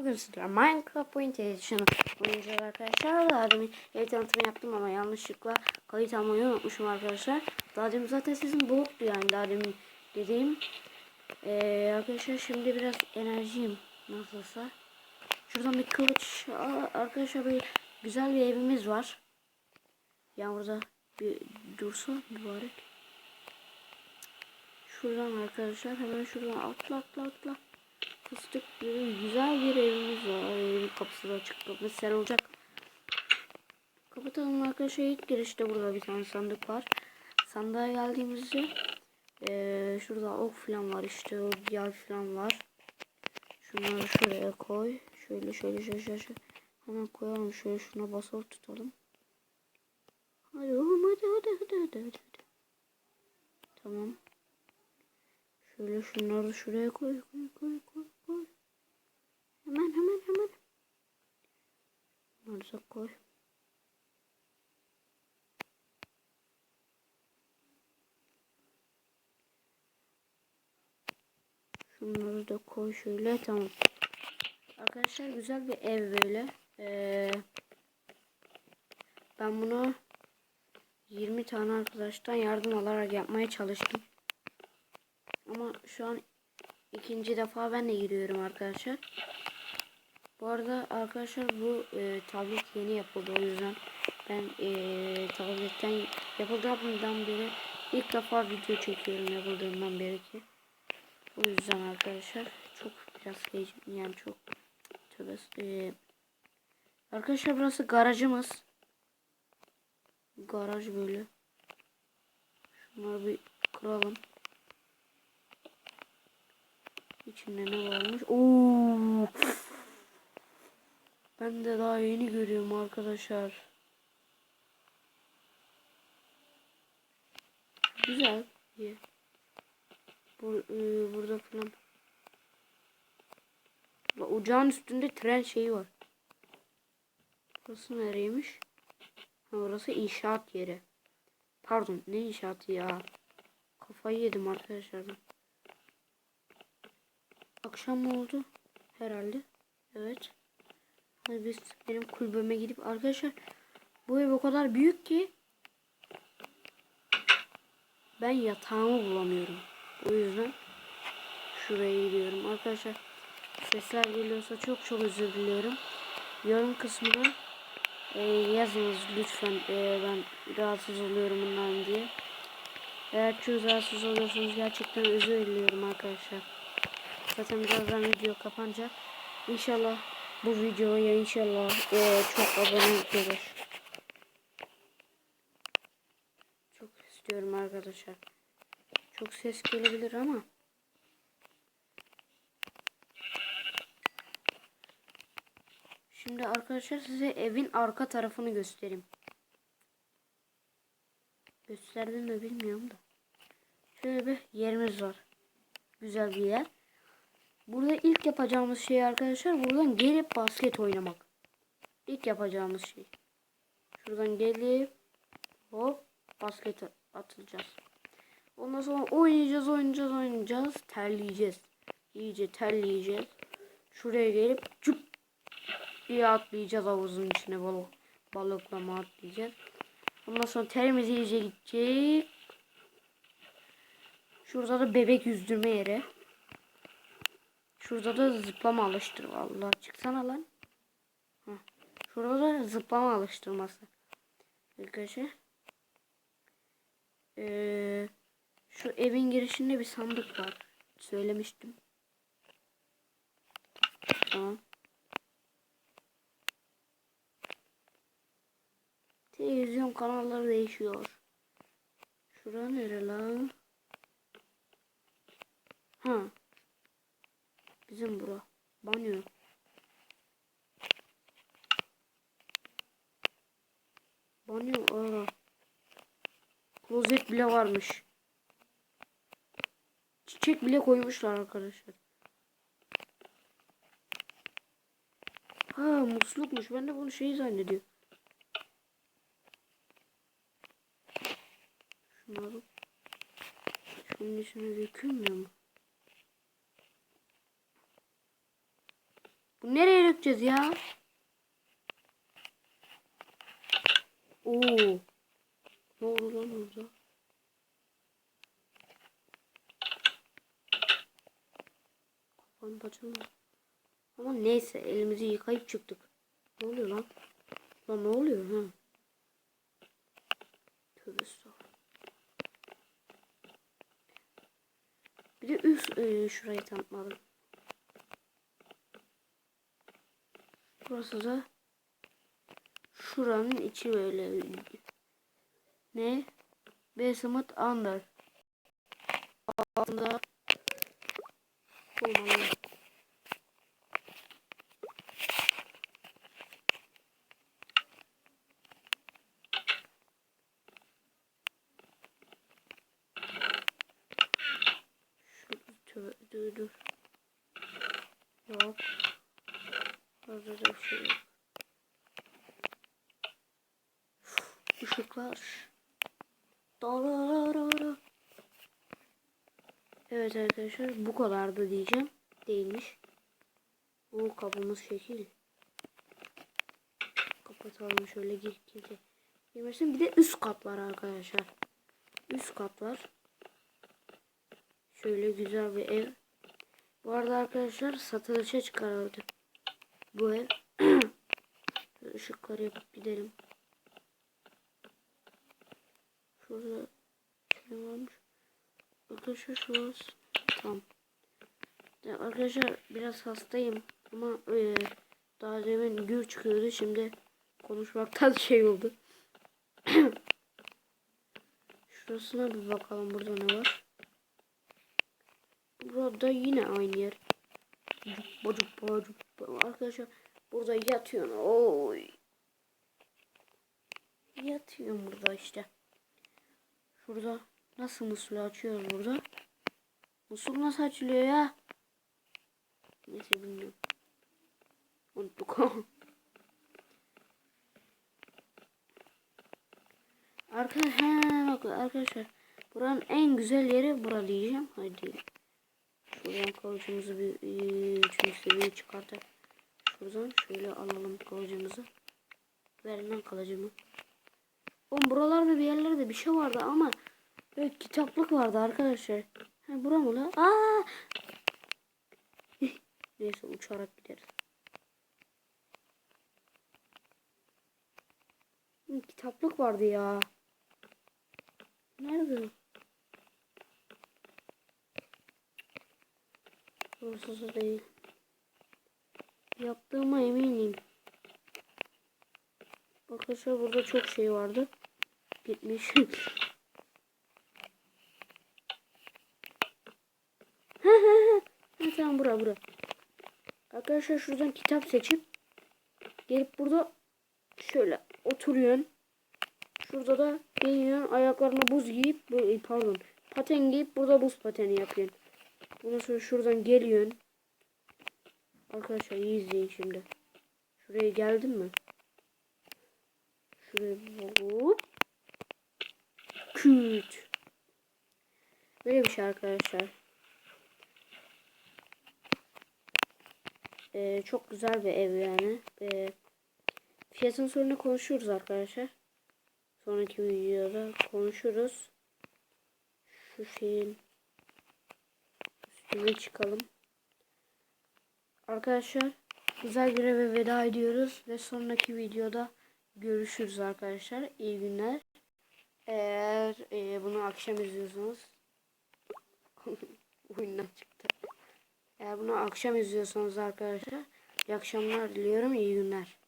Bugün sizler Minecraft Point Edition'ı oynayacağız arkadaşlar. Daha demin ev tanıtımı yaptım ama yanlışlıkla kayıt almayı unutmuşum arkadaşlar. Daha demin zaten sizin boğuktu yani daha demin dediğim. Ee, arkadaşlar şimdi biraz enerjiyim nasılsa. Şuradan bir kılıç Aa, arkadaşlar bir güzel bir evimiz var. Yani burada bir dursun mübarek. Şuradan arkadaşlar hemen şuradan atla atla atla. Fıstık gibi güzel bir evimiz var. Evin kapısı da açık. Mesela olacak. Kapatalım arkadaşlar. İlk girişte burada bir tane sandık var. Sandığa geldiğimizde ee, şurada ok falan var işte. Yay falan var. Şunları şuraya koy. Şöyle şöyle şöyle şöyle. Hemen koyalım. Şöyle şuna basılı tutalım. Hadi oğlum hadi hadi hadi hadi hadi. Tamam. Şöyle şunları şuraya koy koy koy koy. Hemen hemen hemen. Bunları koy. Şunları da koy şöyle tamam. Arkadaşlar güzel bir ev böyle. Ee, ben bunu 20 tane arkadaştan yardım alarak yapmaya çalıştım. Ama şu an ikinci defa ben de giriyorum arkadaşlar. Bu arada arkadaşlar bu e, tablet yeni yapıldı o yüzden ben e, tabletten yapıldığından beri ilk defa video çekiyorum yapıldığından beri ki. O yüzden arkadaşlar çok biraz heyecan yani çok tövbe e, arkadaşlar burası garajımız. Garaj böyle. Şunları bir kıralım. İçinde ne varmış? Oo. Ben de daha yeni görüyorum arkadaşlar. Güzel. İyi. Bu, e, burada falan. Ocağın üstünde tren şeyi var. Burası nereymiş? Ha, orası inşaat yeri. Pardon ne inşaatı ya? Kafayı yedim arkadaşlar. Akşam oldu? Herhalde. Evet. Biz benim kulübeme gidip arkadaşlar bu ev o kadar büyük ki ben yatağımı bulamıyorum. O yüzden şuraya gidiyorum. Arkadaşlar sesler geliyorsa çok çok özür diliyorum. Yorum kısmına e, yazınız lütfen e, ben rahatsız oluyorum bundan diye. Eğer çok rahatsız oluyorsanız gerçekten özür diliyorum arkadaşlar. Zaten birazdan video kapanacak. İnşallah bu videoya inşallah eee, çok abone gelir. Çok istiyorum arkadaşlar. Çok ses gelebilir ama. Şimdi arkadaşlar size evin arka tarafını göstereyim. Gösterdim mi bilmiyorum da. Şöyle bir yerimiz var. Güzel bir yer. Burada ilk yapacağımız şey arkadaşlar buradan gelip basket oynamak. İlk yapacağımız şey. Şuradan gelip hop basket atacağız. Ondan sonra oynayacağız, oynayacağız, oynayacağız. Terleyeceğiz. İyice terleyeceğiz. Şuraya gelip cüp diye atlayacağız havuzun içine balık balıklama atlayacağız. Ondan sonra terimiz iyice gidecek. Şurada da bebek yüzdürme yeri. Şurada da zıplama alıştır. Allah çıksana lan. Heh. Şurada da zıplama alıştırması. Arkadaşlar. Ee, şu evin girişinde bir sandık var. Söylemiştim. Tamam. Televizyon kanalları değişiyor. Şura nere lan? Ha. Bizim bura. Banyo. Banyo ara. Klozet bile varmış. Çiçek bile koymuşlar arkadaşlar. Ha muslukmuş. Ben de bunu şey zannediyorum. Şunları şunun içine dökülmüyor mu? Bu nereye dökeceğiz ya? Oo. Ne oldu lan orada? Kapan bacım. Ama neyse elimizi yıkayıp çıktık. Ne oluyor lan? Lan ne oluyor ha? Tövbe. Bir de üst e, şurayı tanıtmadım. Burası da şuranın içi böyle ne? Basement under. Altında olmalı. Dur dur. Yok. Orada da bir şey. Işıklar. Dararara. Evet arkadaşlar bu kadardı diyeceğim. Değilmiş. Bu kapımız şekil. Kapatalım şöyle gir gir. gir. Girmesin. Bir de üst kat var arkadaşlar. Üst kat var. Şöyle güzel bir ev. Bu arada arkadaşlar satılışa çıkarıldı. Bu ev. Işıkları yapıp gidelim. Şurada şey varmış. Arkadaşlar şurası. Tamam. Ya arkadaşlar biraz hastayım ama e, daha demin gür çıkıyordu şimdi konuşmaktan şey oldu. Şurasına bir bakalım burada ne var. Burada yine aynı yer. Cuppa cuppa. Arkadaşlar burada yatıyorsun. Oy. Yatıyorum burada işte. Şurada nasıl musluğu açıyoruz burada? Musluk nasıl açılıyor ya? Neyse bilmiyorum. Unuttuk. Arkadaşlar, arkadaşlar. Buranın en güzel yeri bura diyeceğim. Hadi. Şuradan kılıcımızı bir e, üçüncü seviyeye çıkartalım. Şuradan şöyle alalım kılıcımızı. Verin lan kılıcımı. Oğlum buralarda bir yerlerde bir şey vardı ama böyle kitaplık vardı arkadaşlar. Ha bura mı lan? Aa! Neyse uçarak gideriz. Kitaplık vardı ya. Nerede? Da değil. Yaptığıma eminim. Arkadaşlar burada çok şey vardı. Gitmiş. ha, tamam bura bura. Arkadaşlar şuradan kitap seçip gelip burada şöyle oturuyorsun. Şurada da geliyorsun ayaklarına buz giyip pardon paten giyip burada buz pateni yapıyorsun. Ondan sonra şuradan geliyorsun. Arkadaşlar iyi izleyin şimdi. Şuraya geldim mi? Şuraya hop. Küt. Böyle bir şey arkadaşlar. Ee, çok güzel bir ev yani. Ee, fiyatın sonra konuşuruz arkadaşlar. Sonraki videoda konuşuruz. Şu şeyin üstüne çıkalım. Arkadaşlar güzel bir eve veda ediyoruz ve sonraki videoda görüşürüz arkadaşlar. İyi günler. Eğer e, bunu akşam izliyorsanız oyundan çıktı. Eğer bunu akşam izliyorsanız arkadaşlar iyi akşamlar diliyorum. iyi günler.